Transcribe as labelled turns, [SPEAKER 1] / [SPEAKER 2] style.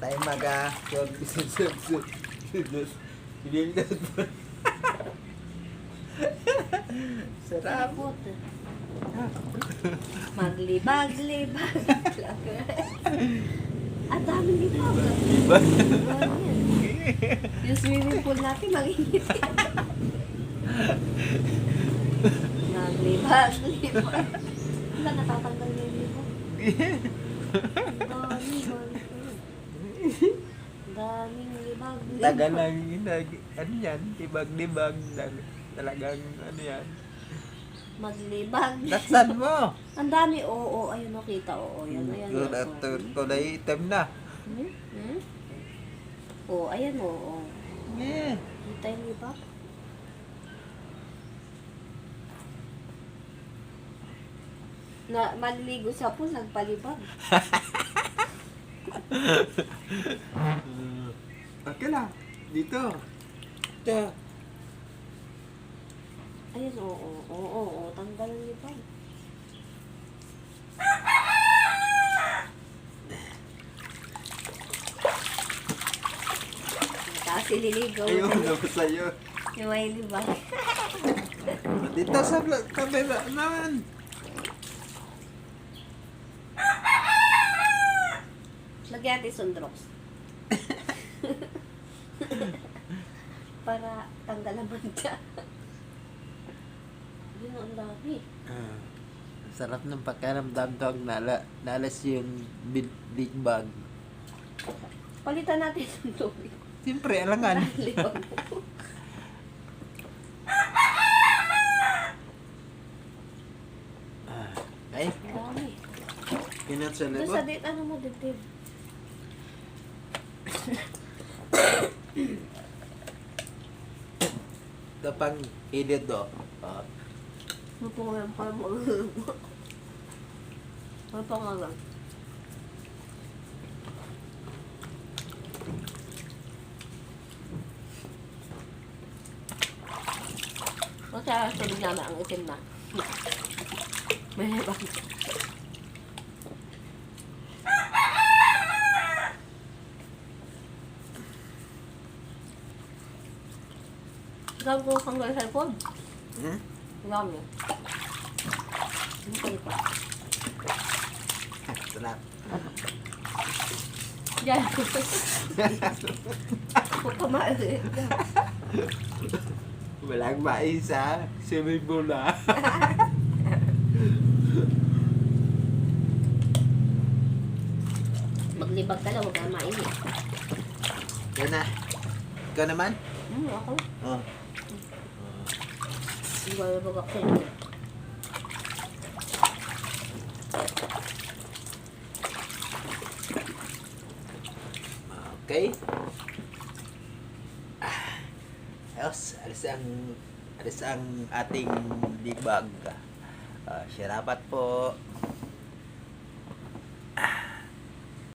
[SPEAKER 1] tayo maga. Sarap.
[SPEAKER 2] Sarap. Maglibag, libag. Ang daming libag. Yung swimming pool natin, magiging. Maglibag, libag. Wala, natatanggal na yung libag. Ang dami, dami. Ang daming libag.
[SPEAKER 1] Tagal lang inag, ano yan, tibag-libag, talagang ano yan.
[SPEAKER 2] Maglibag.
[SPEAKER 1] Laksan mo!
[SPEAKER 2] Ang dami, oo, oo, ayun, nakita, oo, yan, ayan.
[SPEAKER 1] Good
[SPEAKER 2] oo.
[SPEAKER 1] after kulay itim na.
[SPEAKER 2] Hmm? Hmm? Oo, ayan, oo.
[SPEAKER 1] Yeah.
[SPEAKER 2] Kita yung libag. Na maliligo sa pool, nagpalibag.
[SPEAKER 1] Okay lang. Dito. Ito.
[SPEAKER 2] Ayun, oo, oo, oo, oo, tanggal ang libag. Kasi liligaw.
[SPEAKER 1] Ayun, ako sa'yo.
[SPEAKER 2] Yung may libag.
[SPEAKER 1] Dito sa kabila naman.
[SPEAKER 2] Lagyan natin sundrox. Para tanggal ang manta. Yun ang dami.
[SPEAKER 1] Ah, sarap ng pakiramdam ang nala, nalas yung big, big bag.
[SPEAKER 2] Palitan natin yung tubig.
[SPEAKER 1] Siyempre, alangan.
[SPEAKER 2] Libag.
[SPEAKER 1] Ah, ay,
[SPEAKER 2] dami.
[SPEAKER 1] kinat sa
[SPEAKER 2] Doon
[SPEAKER 1] libo.
[SPEAKER 2] sa date, ano mo, dibdib?
[SPEAKER 1] Ito pang hilid do. Ah,
[SPEAKER 2] Ano po nga yung parang mga... Pa nga lang? Masaya sa tulog namin ang itim na. May hebang. Gawin ko kang gawin cellphone.
[SPEAKER 1] hmm?
[SPEAKER 2] Gawin mo. Ano pa ito?
[SPEAKER 1] Sarap.
[SPEAKER 2] Yan. Huwag ka maalit.
[SPEAKER 1] Walang maisa. Swimming pool na.
[SPEAKER 2] Maglibag ka lang, huwag ka mainit.
[SPEAKER 1] Yan na. Ikaw naman?
[SPEAKER 2] Hmm, ako. Ko nalibag ako sa inyo.
[SPEAKER 1] Okay. Ah, ayos, alis ang alis ang ating libag. Ah, salamat po. Ah,